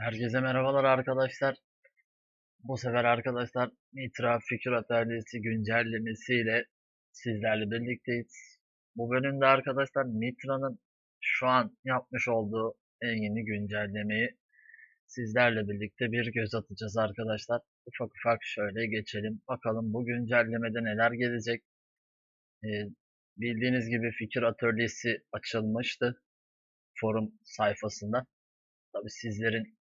Herkese merhabalar arkadaşlar. Bu sefer arkadaşlar Nitra Fikir Atölyesi güncellemesiyle sizlerle birlikteyiz. Bu bölümde arkadaşlar Nitra'nın şu an yapmış olduğu en yeni güncellemeyi sizlerle birlikte bir göz atacağız arkadaşlar. Ufak ufak şöyle geçelim. Bakalım bu güncellemede neler gelecek. Ee, bildiğiniz gibi Fikir Atölyesi açılmıştı forum sayfasında. Tabi sizlerin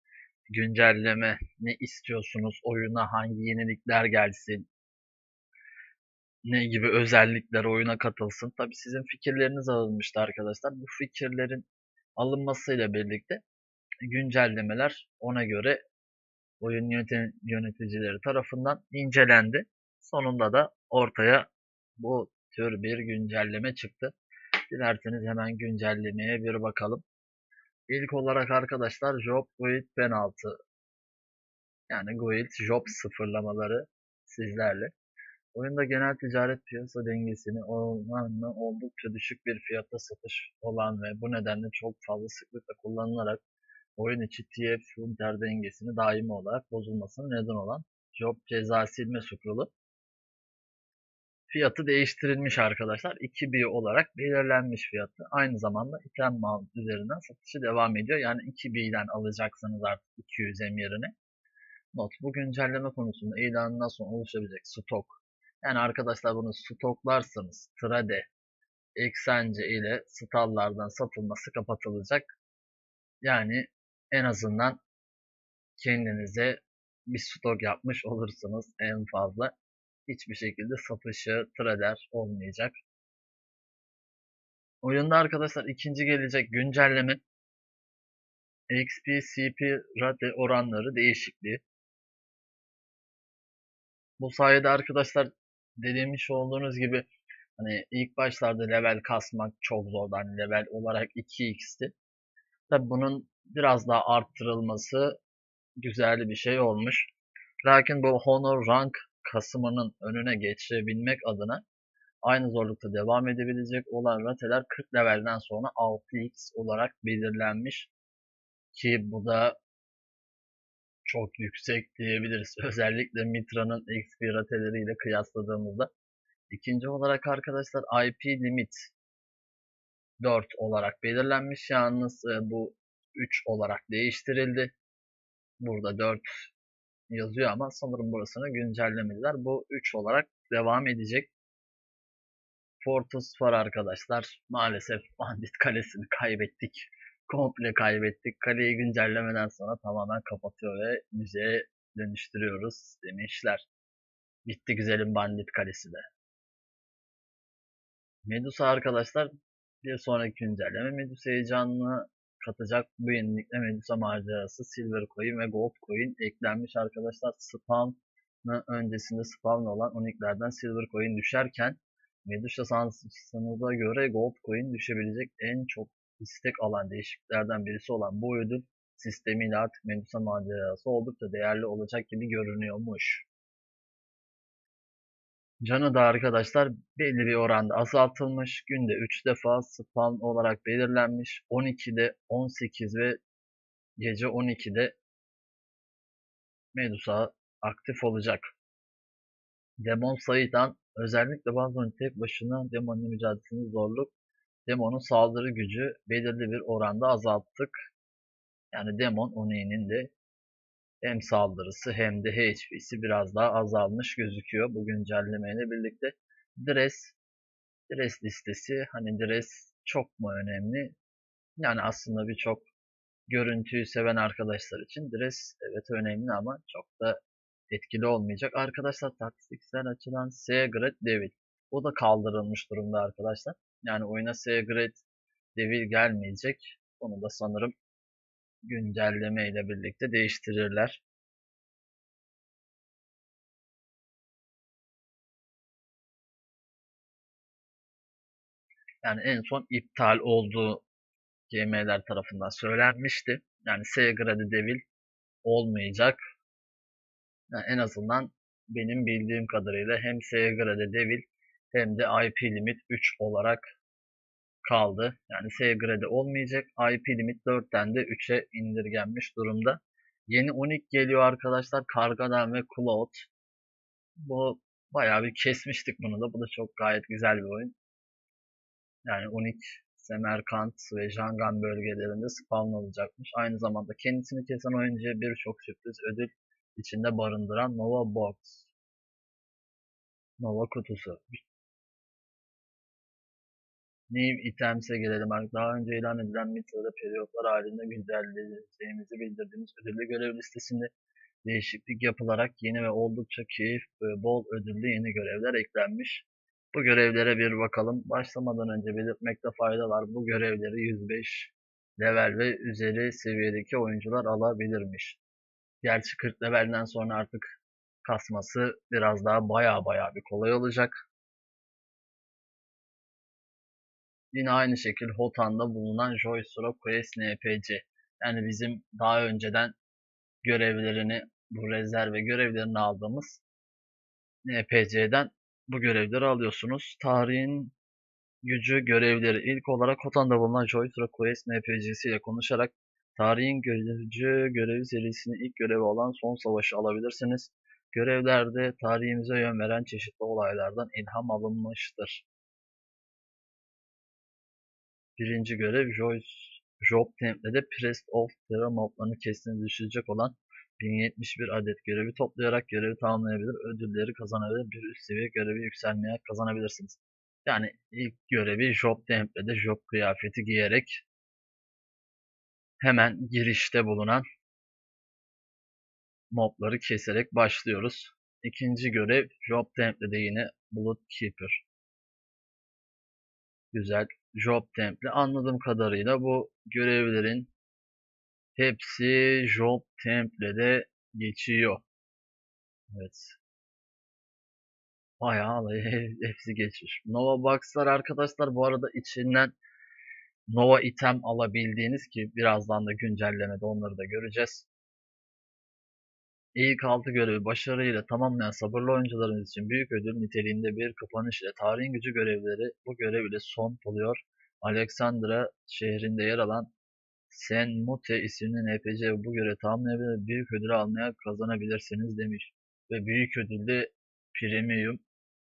güncelleme ne istiyorsunuz? Oyuna hangi yenilikler gelsin? Ne gibi özellikler oyuna katılsın? Tabi sizin fikirleriniz alınmıştı arkadaşlar. Bu fikirlerin alınmasıyla birlikte güncellemeler ona göre oyun yöneticileri tarafından incelendi. Sonunda da ortaya bu tür bir güncelleme çıktı. Dilerseniz hemen güncellemeye bir bakalım. İlk olarak arkadaşlar Job Guild penaltı. Yani Guild Job sıfırlamaları sizlerle. Oyunda genel ticaret piyasa dengesini oranla oldukça düşük bir fiyatta satış olan ve bu nedenle çok fazla sıklıkla kullanılarak oyun içi TF Hunter dengesini daimi olarak bozulmasına neden olan Job ceza silme scroll'u fiyatı değiştirilmiş arkadaşlar. 2B olarak belirlenmiş fiyatı. Aynı zamanda item mal üzerinden satışı devam ediyor. Yani 2B'den alacaksınız artık 200M yerine. Not bu güncelleme konusunda ilanından sonra oluşabilecek stok. Yani arkadaşlar bunu stoklarsanız trade, eksence ile stallardan satılması kapatılacak. Yani en azından kendinize bir stok yapmış olursunuz en fazla hiçbir şekilde satışı, trader olmayacak. Oyunda arkadaşlar ikinci gelecek güncelleme XP, CP, rate oranları değişikliği. Bu sayede arkadaşlar dediğimiz olduğunuz gibi hani ilk başlarda level kasmak çok zordu. Hani level olarak 2x'ti. Tabi bunun biraz daha arttırılması güzel bir şey olmuş. Lakin bu Honor Rank kasımının önüne geçebilmek adına aynı zorlukta devam edebilecek olan rateler 40 levelden sonra 6x olarak belirlenmiş. Ki bu da çok yüksek diyebiliriz. Özellikle Mitra'nın XP rateleriyle kıyasladığımızda. İkinci olarak arkadaşlar IP limit 4 olarak belirlenmiş. Yalnız e, bu 3 olarak değiştirildi. Burada 4 yazıyor ama sanırım burasını güncellemediler. Bu 3 olarak devam edecek. Fortus var arkadaşlar. Maalesef Bandit Kalesi'ni kaybettik. Komple kaybettik. Kaleyi güncellemeden sonra tamamen kapatıyor ve müzeye dönüştürüyoruz demişler. Gitti güzelim Bandit Kalesi de. Medusa arkadaşlar bir sonraki güncelleme Medusa heyecanını katacak bu yenilikle Medusa macerası Silver Coin ve Gold Coin eklenmiş arkadaşlar. Spawn'ı öncesinde spawn olan uniklerden Silver Coin düşerken Medusa sansınıza göre Gold Coin düşebilecek en çok istek alan değişikliklerden birisi olan bu ödül sistemiyle artık Medusa macerası oldukça değerli olacak gibi görünüyormuş. Canı da arkadaşlar belli bir oranda azaltılmış. Günde 3 defa spawn olarak belirlenmiş. 12'de 18 ve gece 12'de Medusa aktif olacak. Demon sayıdan özellikle bazen tek başına demonla mücadelesinin zorluk demonun saldırı gücü belirli bir oranda azalttık. Yani demon Oni'nin de hem saldırısı hem de HP'si biraz daha azalmış gözüküyor bu güncellemeyle birlikte. Dress, Dress listesi hani Dress çok mu önemli? Yani aslında birçok görüntüyü seven arkadaşlar için Dress evet önemli ama çok da etkili olmayacak. Arkadaşlar taktiksel açıdan Secret Devil. O da kaldırılmış durumda arkadaşlar. Yani oyuna Secret Devil gelmeyecek. Onu da sanırım güncelleme ile birlikte değiştirirler. Yani en son iptal olduğu GM'ler tarafından söylenmişti. Yani Segrade Devil olmayacak. Yani en azından benim bildiğim kadarıyla hem Segrade Devil hem de IP limit 3 olarak kaldı. Yani S grade olmayacak. IP limit 4'ten de 3'e indirgenmiş durumda. Yeni Unique geliyor arkadaşlar. Kargadan ve Cloud. Bu bayağı bir kesmiştik bunu da. Bu da çok gayet güzel bir oyun. Yani Unique, Semerkant ve Jangan bölgelerinde spawn olacakmış. Aynı zamanda kendisini kesen oyuncuya birçok sürpriz ödül içinde barındıran Nova Box. Nova kutusu. New Items'e gelelim artık. Daha önce ilan edilen Mitra'da periyotlar halinde güncelleyeceğimizi bildirdiğimiz ödüllü görev listesinde değişiklik yapılarak yeni ve oldukça keyif bol ödüllü yeni görevler eklenmiş. Bu görevlere bir bakalım. Başlamadan önce belirtmekte fayda var. Bu görevleri 105 level ve üzeri seviyedeki oyuncular alabilirmiş. Gerçi 40 levelden sonra artık kasması biraz daha baya baya bir kolay olacak. Yine aynı şekilde Hotan'da bulunan Joystra Quest NPC. Yani bizim daha önceden görevlerini, bu rezerve görevlerini aldığımız NPC'den bu görevleri alıyorsunuz. Tarihin gücü görevleri. İlk olarak Hotan'da bulunan Joystra Quest NPC'si ile konuşarak Tarihin gücü görevi serisinin ilk görevi olan Son Savaşı alabilirsiniz. Görevlerde tarihimize yön veren çeşitli olaylardan ilham alınmıştır. Birinci görev Joyce Job Temple'de Priest of Terra moblarını kestiğini düşecek olan 1071 adet görevi toplayarak görevi tamamlayabilir, ödülleri kazanabilir, bir üst seviye görevi yükselmeye kazanabilirsiniz. Yani ilk görevi Job Temple'de Job kıyafeti giyerek hemen girişte bulunan mobları keserek başlıyoruz. İkinci görev Job Temple'de yine Blood Keeper. Güzel. Job Temple. Anladığım kadarıyla bu görevlerin hepsi Job Temple'de geçiyor. Evet. Bayağı hepsi geçmiş. Nova Box'lar arkadaşlar bu arada içinden Nova item alabildiğiniz ki birazdan da güncellemede onları da göreceğiz. İlk altı görevi başarıyla tamamlayan sabırlı oyuncularımız için büyük ödül niteliğinde bir kapanış ile tarihin gücü görevleri bu görev ile son buluyor. Alexandra şehrinde yer alan Senmute isimli NPC bu görevi tamamlayabilir büyük ödülü almaya kazanabilirsiniz demiş. Ve büyük ödülde premium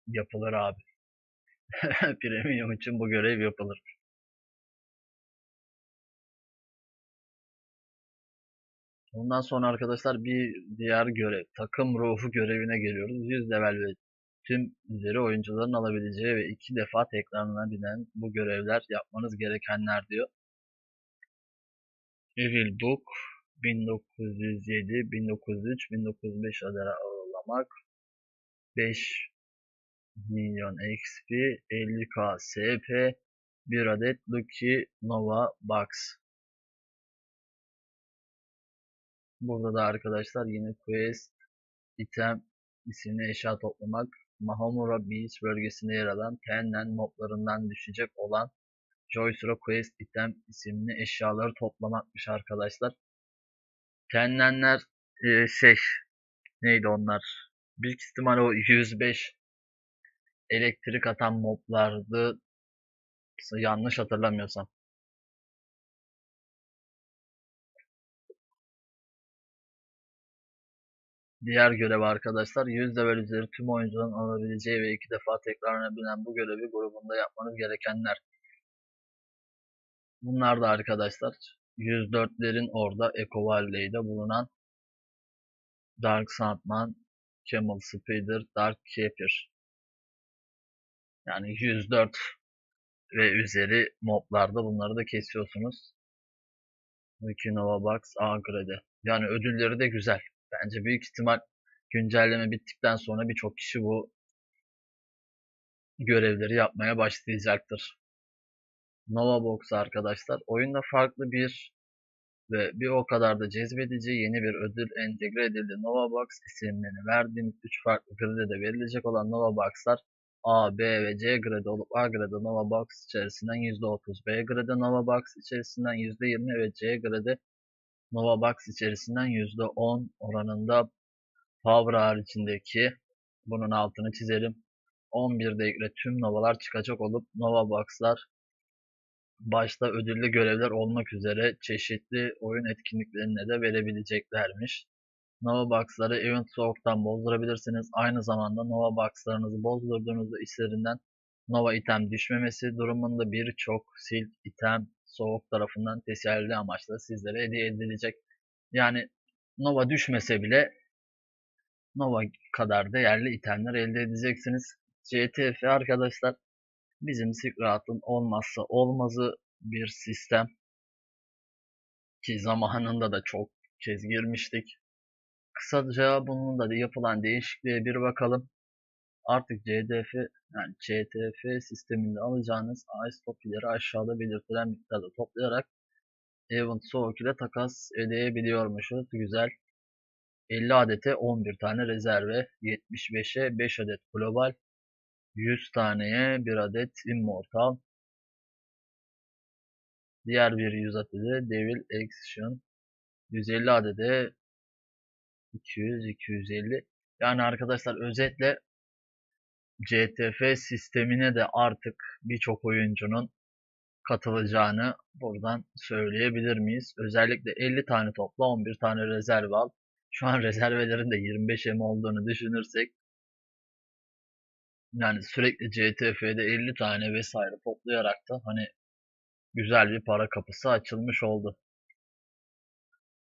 yapılır abi. premium için bu görev yapılır. Ondan sonra arkadaşlar bir diğer görev. Takım ruhu görevine geliyoruz. 100 level ve tüm üzeri oyuncuların alabileceği ve iki defa tekrarlanabilen bu görevler yapmanız gerekenler diyor. Evil Book 1907, 1903, 1905 adara ağırlamak 5 milyon XP, 50k SP, 1 adet Lucky Nova Box. Burada da arkadaşlar yine Quest item isimli eşya toplamak Mahamura Beach bölgesinde yer alan Tennen moblarından düşecek olan Joysura Quest item isimli eşyaları toplamakmış arkadaşlar. Tennenler e, şey neydi onlar? Büyük ihtimal o 105 elektrik atan moblardı. Yanlış hatırlamıyorsam. Diğer görev arkadaşlar 100 level üzeri tüm oyuncuların alabileceği ve iki defa tekrarlanabilen bu görevi grubunda yapmanız gerekenler. Bunlar da arkadaşlar 104'lerin orada Eco Valley'de bulunan Dark Sandman, Camel Spider, Dark Keeper. Yani 104 ve üzeri moblarda bunları da kesiyorsunuz. Wikinova Box Agre'de. Yani ödülleri de güzel. Bence büyük ihtimal güncelleme bittikten sonra birçok kişi bu görevleri yapmaya başlayacaktır. Nova Box arkadaşlar. Oyunda farklı bir ve bir o kadar da cezbedici yeni bir ödül entegre edildi. Nova Box isimlerini verdiğimiz 3 farklı gridede verilecek olan Nova Box'lar A, B ve C grade olup A grade Nova Box içerisinden %30, B grade Nova Box içerisinden %20 ve C grade Nova Box içerisinden %10 oranında Power haricindeki bunun altını çizelim. 11 dakika tüm Nova'lar çıkacak olup Nova Box'lar başta ödüllü görevler olmak üzere çeşitli oyun etkinliklerine de verebileceklermiş. Nova Box'ları Event Soğuk'tan bozdurabilirsiniz. Aynı zamanda Nova Box'larınızı bozdurduğunuzda işlerinden Nova item düşmemesi durumunda birçok sil item Soğuk tarafından teselli amaçlı sizlere hediye edilecek. Yani Nova düşmese bile Nova kadar değerli itemler elde edeceksiniz. CTF arkadaşlar bizim Silk olmazsa olmazı bir sistem ki zamanında da çok kez girmiştik. Kısaca bunun da yapılan değişikliğe bir bakalım. Artık CDF yani CTF sisteminde alacağınız AES topileri aşağıda belirtilen miktarda toplayarak Event Soğuk ile takas edebiliyormuşuz. Güzel. 50 adete 11 tane rezerve, 75'e 5 adet global, 100 taneye 1 adet immortal, diğer bir 100 adede devil action, 150 adede 200, 250. Yani arkadaşlar özetle CTF sistemine de artık birçok oyuncunun katılacağını buradan söyleyebilir miyiz? Özellikle 50 tane topla 11 tane rezerv al. Şu an rezervelerin de 25 M olduğunu düşünürsek yani sürekli CTF'de 50 tane vesaire toplayarak da hani güzel bir para kapısı açılmış oldu.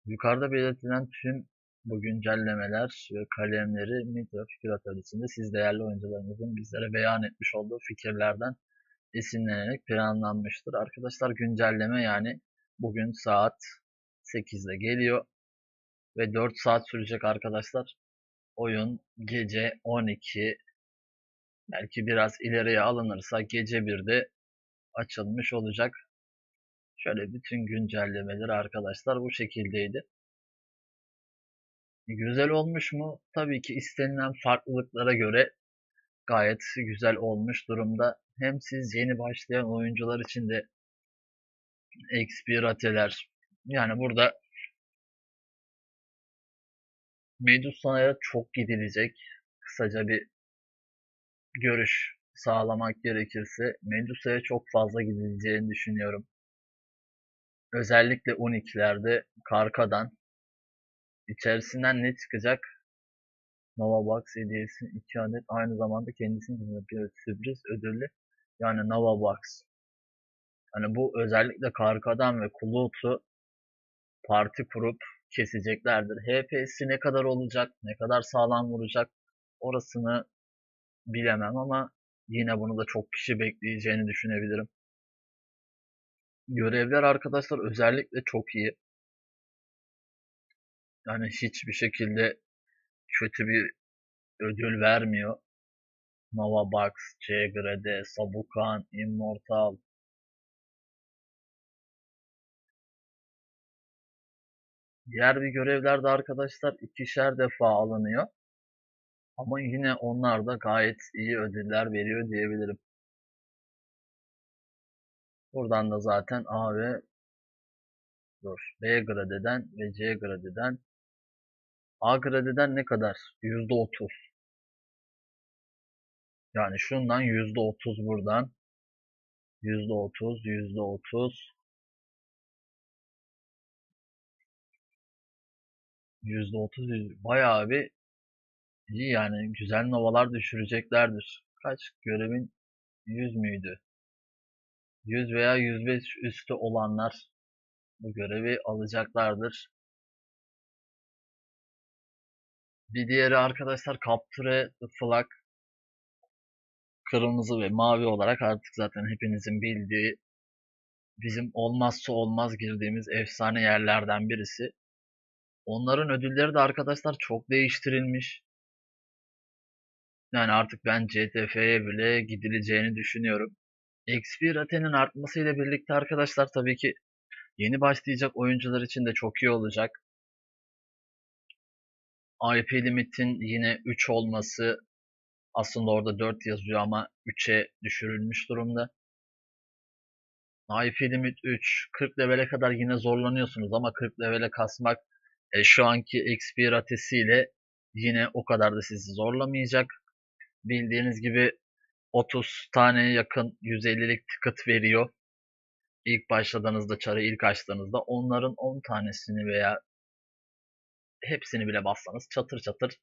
Yukarıda belirtilen tüm bu güncellemeler ve kalemleri Mitra Fikir Atölyesi'nde siz değerli oyuncularımızın bizlere beyan etmiş olduğu fikirlerden esinlenerek planlanmıştır. Arkadaşlar güncelleme yani bugün saat 8'de geliyor ve 4 saat sürecek arkadaşlar. Oyun gece 12 belki biraz ileriye alınırsa gece 1'de açılmış olacak. Şöyle bütün güncellemeleri arkadaşlar bu şekildeydi. Güzel olmuş mu? Tabii ki istenilen farklılıklara göre gayet güzel olmuş durumda. Hem siz yeni başlayan oyuncular için de XP rateler yani burada Medusa'ya çok gidilecek. Kısaca bir görüş sağlamak gerekirse Medusa'ya çok fazla gidileceğini düşünüyorum. Özellikle 12'lerde Karka'dan içerisinden ne çıkacak? Nova Box hediyesi 2 adet aynı zamanda kendisinin bir sürpriz ödüllü yani Nova Box. Hani bu özellikle Karka'dan ve Kulut'u parti kurup keseceklerdir. HP'si ne kadar olacak, ne kadar sağlam vuracak orasını bilemem ama yine bunu da çok kişi bekleyeceğini düşünebilirim. Görevler arkadaşlar özellikle çok iyi. Yani hiçbir şekilde kötü bir ödül vermiyor. Nova Box, C Grade, Sabukan, Immortal, Diğer bir görevler de arkadaşlar ikişer defa alınıyor. Ama yine onlar da gayet iyi ödüller veriyor diyebilirim. Buradan da zaten A ve dur, B gradeden ve C gradeden A gradeden ne kadar? %30. Yani şundan %30 buradan. %30, %30, %30 bayağı bir iyi yani güzel novalar düşüreceklerdir. Kaç görevin 100 müydü? 100 veya 105 üstü olanlar bu görevi alacaklardır. Bir diğeri arkadaşlar Capture the Flag kırmızı ve mavi olarak artık zaten hepinizin bildiği bizim olmazsa olmaz girdiğimiz efsane yerlerden birisi. Onların ödülleri de arkadaşlar çok değiştirilmiş. Yani artık ben CTF'ye bile gidileceğini düşünüyorum. XP ratenin artmasıyla birlikte arkadaşlar tabii ki yeni başlayacak oyuncular için de çok iyi olacak. IP limitin yine 3 olması aslında orada 4 yazıyor ama 3'e düşürülmüş durumda. IP limit 3. 40 levele kadar yine zorlanıyorsunuz ama 40 levele kasmak e, şu anki XP ratesiyle yine o kadar da sizi zorlamayacak. Bildiğiniz gibi 30 tane yakın 150'lik ticket veriyor. ilk başladığınızda çarı ilk açtığınızda onların 10 tanesini veya hepsini bile bassanız çatır çatır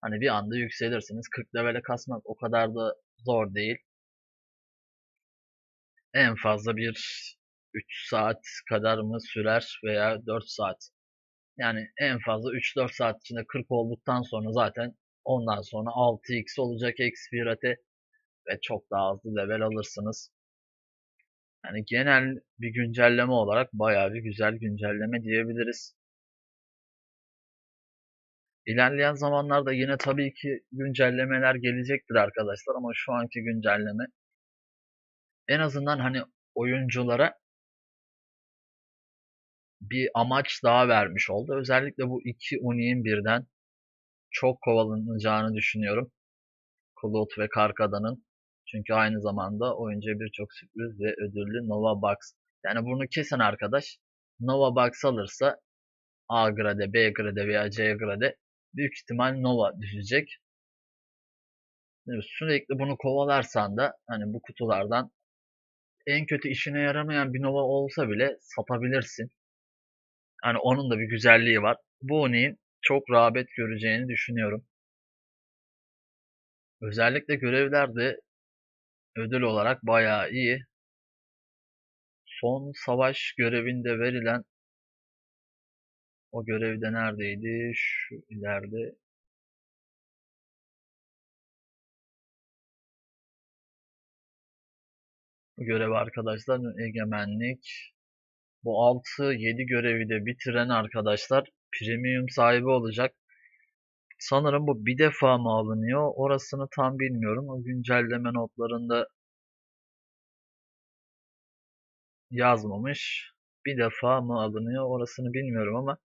hani bir anda yükselirsiniz. 40 levele kasmak o kadar da zor değil. En fazla bir 3 saat kadar mı sürer veya 4 saat. Yani en fazla 3-4 saat içinde 40 olduktan sonra zaten ondan sonra 6x olacak XP rate ve çok daha hızlı level alırsınız. Yani genel bir güncelleme olarak bayağı bir güzel güncelleme diyebiliriz. İlerleyen zamanlarda yine tabii ki güncellemeler gelecektir arkadaşlar ama şu anki güncelleme en azından hani oyunculara bir amaç daha vermiş oldu. Özellikle bu iki Uni'nin birden çok kovalanacağını düşünüyorum. Klut ve Karkada'nın. Çünkü aynı zamanda oyuncuya birçok sürpriz ve ödüllü Nova Box. Yani bunu kesen arkadaş Nova Box alırsa A grade, B grade veya C grade büyük ihtimal Nova düşecek. Sürekli bunu kovalarsan da hani bu kutulardan en kötü işine yaramayan bir Nova olsa bile satabilirsin. Hani onun da bir güzelliği var. Bu Uni'nin çok rağbet göreceğini düşünüyorum. Özellikle görevler de ödül olarak bayağı iyi. Son savaş görevinde verilen o görevde neredeydi? Şu ileride. Bu görev arkadaşlar egemenlik. Bu 6-7 görevi de bitiren arkadaşlar premium sahibi olacak. Sanırım bu bir defa mı alınıyor? Orasını tam bilmiyorum. O güncelleme notlarında yazmamış. Bir defa mı alınıyor? Orasını bilmiyorum ama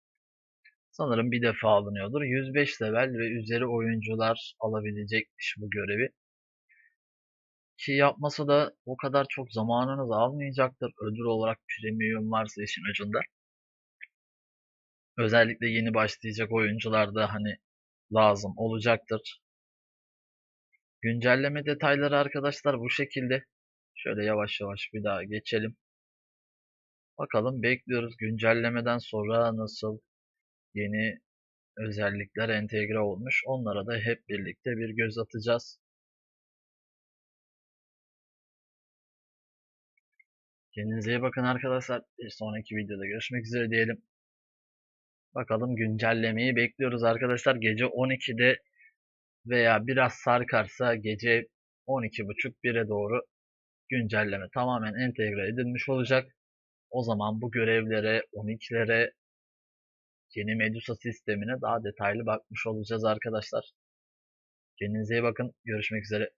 sanırım bir defa alınıyordur. 105 level ve üzeri oyuncular alabilecekmiş bu görevi. Ki yapması da o kadar çok zamanınız almayacaktır. Ödül olarak premium varsa işin ucunda. Özellikle yeni başlayacak oyuncularda hani lazım olacaktır. Güncelleme detayları arkadaşlar bu şekilde. Şöyle yavaş yavaş bir daha geçelim. Bakalım bekliyoruz güncellemeden sonra nasıl yeni özellikler entegre olmuş. Onlara da hep birlikte bir göz atacağız. Kendinize iyi bakın arkadaşlar. Bir sonraki videoda görüşmek üzere diyelim. Bakalım güncellemeyi bekliyoruz arkadaşlar. Gece 12'de veya biraz sarkarsa gece 12.30-1'e doğru güncelleme tamamen entegre edilmiş olacak. O zaman bu görevlere, 12'lere, yeni Medusa sistemine daha detaylı bakmış olacağız arkadaşlar. Kendinize iyi bakın. Görüşmek üzere.